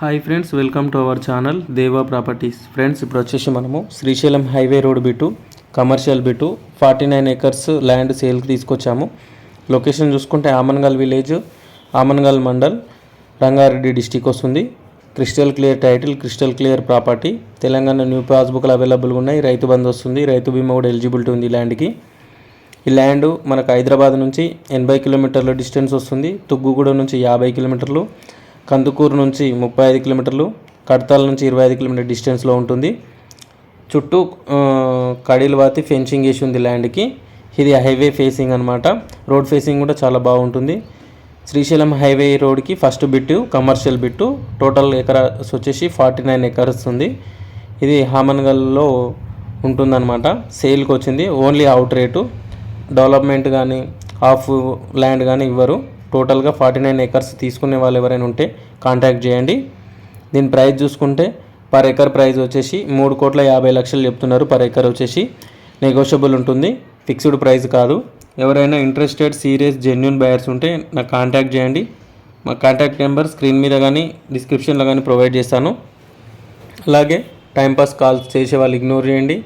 Hi friends welcome to our channel Deva properties friends ఇప్పుడు వచ్చేసి మనము Srisailam highway road bit commercial bit forty nine acres land సేల్కి తీసుకొచ్చాము. Location చూసుకుంటే Amangal village Amangal mandal Rangareddy district వస్తుంది. Crystal clear title crystal clear property Telangana new పాస్బుక్లు అవైలబుల్గా ఉన్నాయి. రైతు బంధు వస్తుంది. రైతు బీమా కూడా ఎలిజిబిలిటీ ఉంది ఈ ల్యాండ్కి ఈ ల్యాండ్ మనకు హైదరాబాద్ నుంచి ఎనభై కిలోమీటర్ల డిస్టెన్స్ వస్తుంది. తుగ్గుగూడ నుంచి యాభై కిలోమీటర్లు. కందుకూరు నుంచి ముప్పై ఐదు కిలోమీటర్లు కడతాల నుంచి ఇరవై ఐదు కిలోమీటర్ డిస్టెన్స్లో ఉంటుంది. చుట్టూ కడీలు వాతి ఫెన్సింగ్ వేసి ఉంది ల్యాండ్కి. ఇది హైవే ఫేసింగ్ అనమాట రోడ్ ఫేసింగ్ కూడా చాలా బాగుంటుంది. శ్రీశైలం హైవే రోడ్కి first bit commercial bit. Total acres వచ్చేసి ఫార్టీ నైన్ ఎకర్స్ ఉంది. ఇది హామన్గల్లో ఉంటుందన్నమాట. సేల్కి వచ్చింది. Only out rate. డెవలప్మెంట్ కానీ హాఫ్ ల్యాండ్ కానీ ఇవ్వరు. టోటల్గా ఫార్టీ నైన్ ఎకర్స్ తీసుకునే వాళ్ళు ఎవరైనా ఉంటే కాంటాక్ట్ చేయండి. దీని ప్రైస్ చూసుకుంటే పర్ ఎకర్ ప్రైస్ వచ్చేసి మూడు కోట్ల యాభై లక్షలు చెప్తున్నారు. పర్ ఎకర్ వచ్చేసి నెగోషియబుల్ ఉంటుంది. ఫిక్స్డ్ ప్రైస్ కాదు. ఎవరైనా ఇంట్రెస్టెడ్ సీరియస్ జెన్యున్ బయర్స్ ఉంటే నాకు కాంటాక్ట్ చేయండి. మా కాంటాక్ట్ నెంబర్ స్క్రీన్ మీద కానీ డిస్క్రిప్షన్లో కానీ ప్రొవైడ్ చేస్తాను. అలాగే టైంపాస్ కాల్స్ చేసే వాళ్ళు ఇగ్నోర్ చేయండి.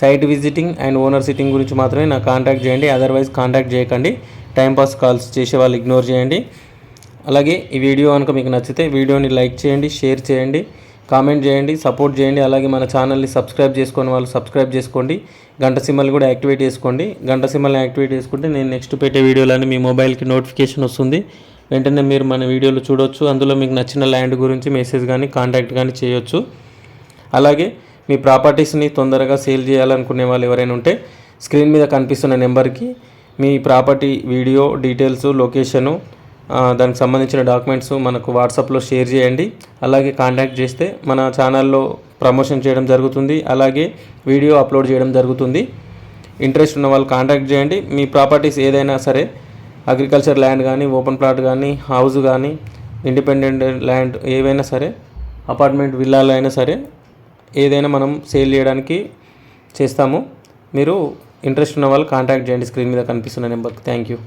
Site visiting and owner sitting గురించి మాత్రమే నాకు కాంటాక్ట్ చేయండి. అదర్వైజ్ కాంటాక్ట్ చేయకండి. టైంపాస్ కాల్స్ చేసే వాళ్ళు ఇగ్నోర్ చేయండి. అలాగే ఈ వీడియో కనుక మీకు నచ్చితే వీడియోని లైక్ చేయండి షేర్ చేయండి కామెంట్ చేయండి సపోర్ట్ చేయండి. అలాగే మన ఛానల్ని సబ్స్క్రైబ్ చేసుకొని వాళ్ళు సబ్స్క్రైబ్ చేసుకోండి. గంట సింబల్ కూడా యాక్టివేట్ చేసుకోండి. గంట సింబల్ని యాక్టివేట్ చేసుకుంటే నేను నెక్స్ట్ పెట్టే వీడియోలన్నీ మీ మొబైల్కి నోటిఫికేషన్ వస్తుంది. వెంటనే మీరు మన వీడియోలు చూడొచ్చు. అందులో మీకు నచ్చిన ల్యాండ్ గురించి మెసేజ్ కానీ కాంటాక్ట్ కానీ చేయొచ్చు. అలాగే మీ ప్రాపర్టీస్ని తొందరగా సేల్ చేయాలనుకునే వాళ్ళు ఎవరైనా ఉంటే స్క్రీన్ మీద కనిపిస్తున్న నెంబర్కి మీ ప్రాపర్టీ వీడియో డీటెయిల్స్ లొకేషను దానికి సంబంధించిన డాక్యుమెంట్స్ మనకు వాట్సాప్లో షేర్ చేయండి. అలాగే కాంటాక్ట్ చేస్తే మన ఛానల్లో ప్రమోషన్ చేయడం జరుగుతుంది. అలాగే వీడియో అప్లోడ్ చేయడం జరుగుతుంది. ఇంట్రెస్ట్ ఉన్న వాళ్ళు కాంటాక్ట్ చేయండి. మీ ప్రాపర్టీస్ ఏదైనా సరే అగ్రికల్చర్ ల్యాండ్ కానీ ఓపెన్ ప్లాట్ కానీ హౌస్ కానీ ఇండిపెండెంట్ ల్యాండ్ ఏవైనా సరే అపార్ట్మెంట్ విల్లాలు అయినా సరే ఏదైనా మనం సేల్ చేయడానికి చేస్తాము. మీరు ఇంట్రెస్ట్ ఉన్న వాళ్ళు కాంటాక్ట్ చేయండి స్క్రీన్ మీద కనిపిస్తున్న నెంబర్కి. Thank you